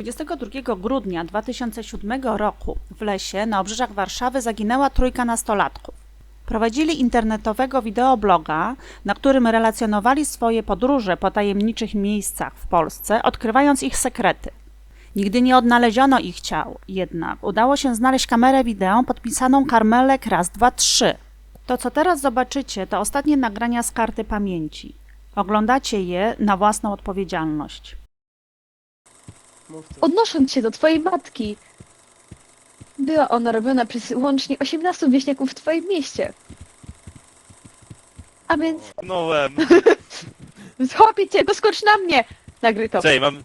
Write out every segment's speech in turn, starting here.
22 grudnia 2007 roku w lesie na obrzeżach Warszawy zaginęła trójka nastolatków. Prowadzili internetowego wideobloga, na którym relacjonowali swoje podróże po tajemniczych miejscach w Polsce, odkrywając ich sekrety. Nigdy nie odnaleziono ich ciał, jednak udało się znaleźć kamerę wideo podpisaną Karmelek raz, dwa, trzy. To, co teraz zobaczycie, to ostatnie nagrania z karty pamięci. Oglądacie je na własną odpowiedzialność. Odnosząc się do twojej matki, była ona robiona przez łącznie 18 wieśniaków w twoim mieście. A więc Nołem. złapię cię, doskocz na mnie! Nagry to. Czekaj, mam...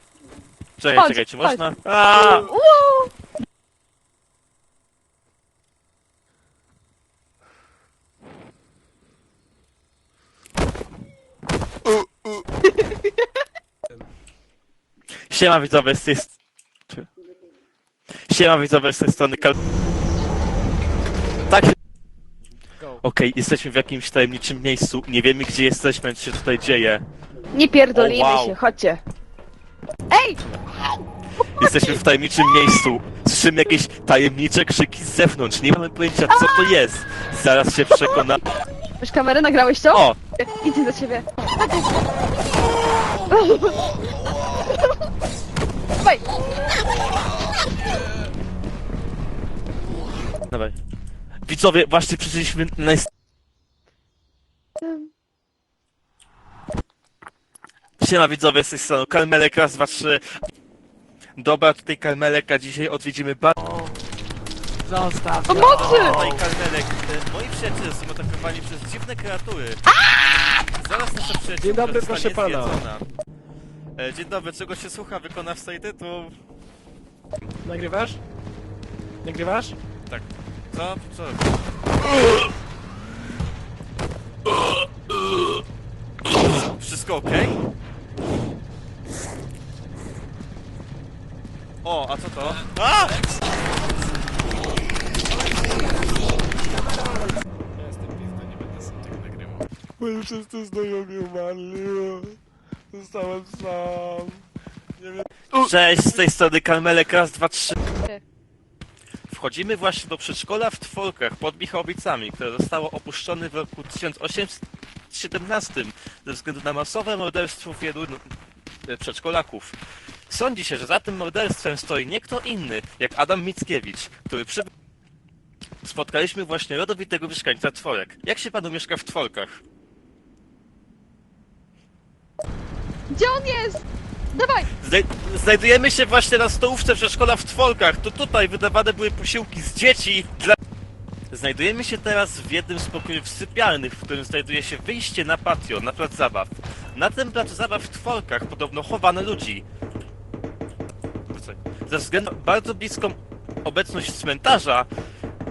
Czekaj, Chodź, czekaj, czy chodź. można? A! Uuu! Siema widzowie z tej... st- Czy- Siema widzowie z tej strony Kal... Tak... Okej, jesteśmy w jakimś tajemniczym miejscu, nie wiemy gdzie jesteśmy, co się tutaj dzieje. Nie pierdolimy O, wow. się, chodźcie. Ej! Jesteśmy w tajemniczym miejscu. Słyszymy jakieś tajemnicze krzyki z zewnątrz, nie mamy pojęcia co to jest. Zaraz się przekona... Masz kamerę, nagrałeś to? O! Idę do ciebie. Dawaj! Dawaj. Widzowie, właśnie przyszliśmy na... Siema widzowie, z tej strony Kalmelek, raz, dwa, trzy. Dobra, tutaj Kalmelek, a dzisiaj odwiedzimy bar... Zostaw. Pomocy! Oj, Kalmelek, e, moi przyjaciele są atakowani przez dziwne kreatury. Zaraz nasza przyjaciółka Dzień dobry, zostanie proszę pana. zjedzona. E, Dzień dobry, czego się słucha wykonawca i tytuł? Nagrywasz? Nagrywasz? Tak. Co? Co? Wszystko okej? O, a co to? A! Ja jestem pizdo, nie będę sam tego nagrywał. Moi wszyscy znajomi umarli. Zostałem sam. Nie wiem. Cześć, z tej strony Kalmelek, raz, dwa, trzy. Wchodzimy właśnie do przedszkola w Tworkach pod Michałowicami, które zostało opuszczone w roku 1817 ze względu na masowe morderstwo wielu e, przedszkolaków. Sądzi się, że za tym morderstwem stoi nie kto inny, jak Adam Mickiewicz, który przy... Spotkaliśmy właśnie rodowitego mieszkańca Tworek. Jak się panu mieszka w Tworkach? Gdzie on jest? Dawaj! Znaj znajdujemy się właśnie na stołówce przedszkola w Tworkach. To tutaj wydawane były posiłki z dzieci dla... Znajdujemy się teraz w jednym z pokojów sypialnych, w którym znajduje się wyjście na patio, na plac zabaw. Na tym placu zabaw w Tworkach podobno chowano ludzi. Ze względu na bardzo bliską obecność cmentarza,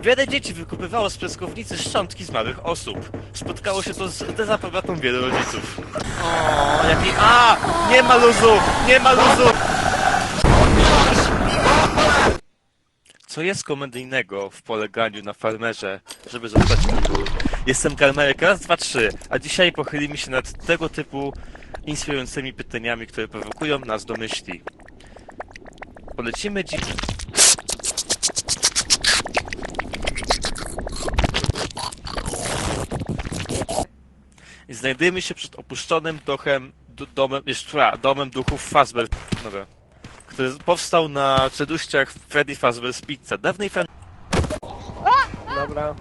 wiele dzieci wykupywało z piaskownicy szczątki zmarłych osób. Spotkało się to z dezaprobatą wielu rodziców. O, jaki... A! Nie ma luzu! Nie ma luzu! Co jest komedyjnego w poleganiu na farmerze, żeby zostać królem? Jestem Karmelek, raz, dwa, trzy, a dzisiaj pochylimy się nad tego typu inspirującymi pytaniami, które prowokują nas do myśli. Polecimy dziś... Znajdujemy się przed opuszczonym dochem, domem, jeszcze, a, domem duchów Fazbear, który powstał na przeduściach Freddy Fazbear's Pizza. Dawnej fan... Dobra.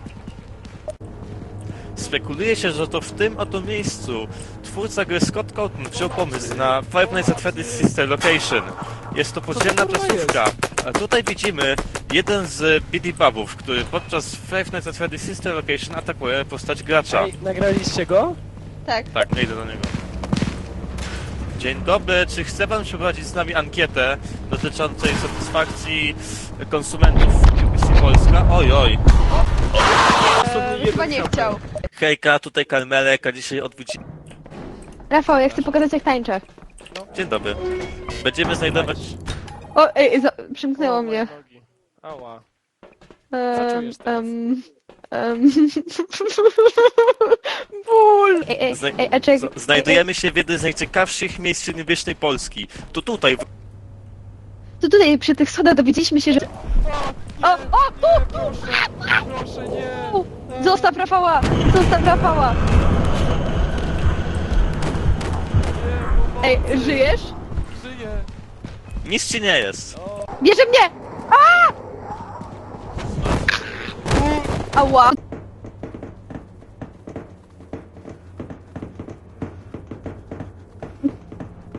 Spekuluje się, że to w tym oto miejscu twórca gry Scott Cawthon wziął pomysł na Five Nights at Freddy's Sister Location. Jest to podziemna placówka. A tutaj widzimy jeden z Billy Babów, który podczas Five Nights at Freddy's Sister Location atakuje postać gracza. Ej, nagraliście go? Tak. Tak, nie idę do niego. Dzień dobry, czy chce pan przeprowadzić z nami ankietę dotyczącej satysfakcji konsumentów w UBC Polska? Oj, oj. Eee, chyba nie chciał. Hejka, tutaj Karmelek, a dzisiaj odwiedzimy... Rafał, ja chcę pokazać jak tańczę. Dzień dobry. Będziemy znajdować... O, ej, za, przymknęło O, mnie. Ała. Um, czujesz teraz? um, um, ból! Zna- Znajdujemy się w jednym z najciekawszych miejsc średniowiecznej Polski. To tutaj, w- To tutaj przy tych schodach dowiedzieliśmy się, że... O, o, Nie, proszę, proszę, nie! u, zostaw Rafała! Zostaw Rafała! Ej, żyjesz? Żyję! Nic ci nie jest. Bierze mnie! A! Ała!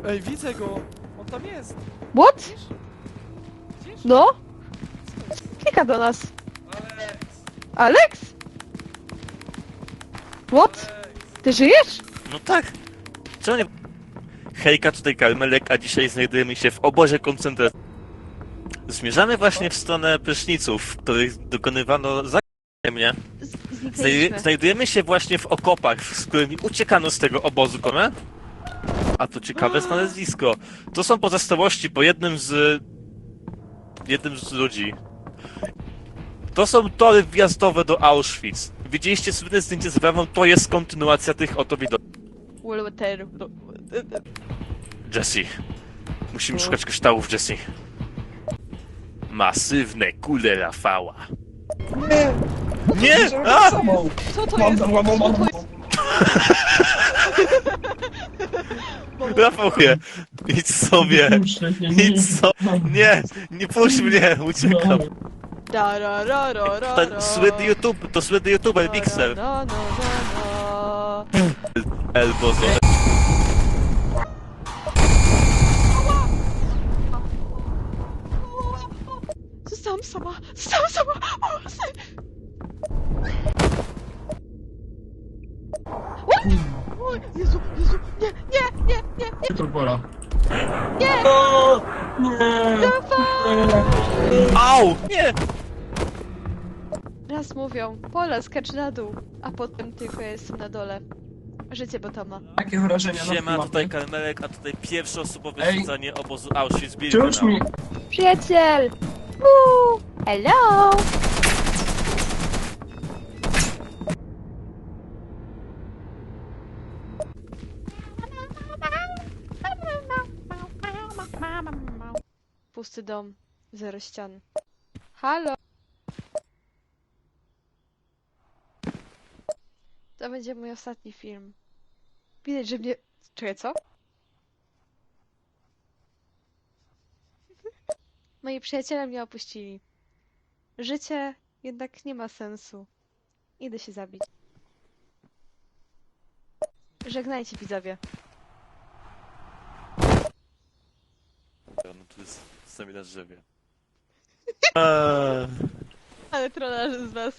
Ej, widzę go! On tam jest! What? Widzisz? Widzisz? No? Klika do nas. Alex? What? Ty żyjesz? No tak. Czemu nie... Hejka, tutaj Karmelek, a dzisiaj znajdujemy się w obozie koncentracji. Zmierzamy właśnie w stronę pryszniców, w których dokonywano zagłady mnie. Zniknęliśmy. znajdujemy się właśnie w okopach, z którymi uciekano z tego obozu, kome? A to ciekawe znalezisko. To są pozostałości po jednym z... jednym z ludzi. To są tory wjazdowe do Auschwitz. Widzieliście słynne zdjęcie z bramą? To jest kontynuacja tych oto widoków. Walter. Jesse. Musimy szukać kryształów, Jesse. Masywne kule Rafała. Nie! Nie! A! Co to jest? Co to jest? Rafał nie! Idź sobie! Idź so... Nie! Nie puść mnie! Uciekam! Da, ra, ra, ra, ra, Ten ra. słynny YouTube, to słynny YouTuber. Na, na, na, na. Elbozo. Zostałam sama! Zostałam sama! Pomocy! What? O, Jezu, Jezu, nie, nie, nie, nie, nie, To pola. nie! Au! Nie! Raz mówią, Pola skacz na dół, a potem tylko jestem na dole. Życie Botoma. Jakie wrażenia na Siema, tym tutaj? Karmelek, a tutaj pierwsze osobowe Ej. zwiedzanie obozu Auschwitz-Birkenau. Wciąż mi... Przyjaciel! Uuu, hello! Pusty dom, zero ścian. Halo! To będzie mój ostatni film. Widać, że mnie... Czekaj, co? Moi przyjaciele mnie opuścili. Życie jednak nie ma sensu. Idę się zabić. Żegnajcie widzowie. No tu jest sami na drzewie. Eee. Ale trollarzy z was.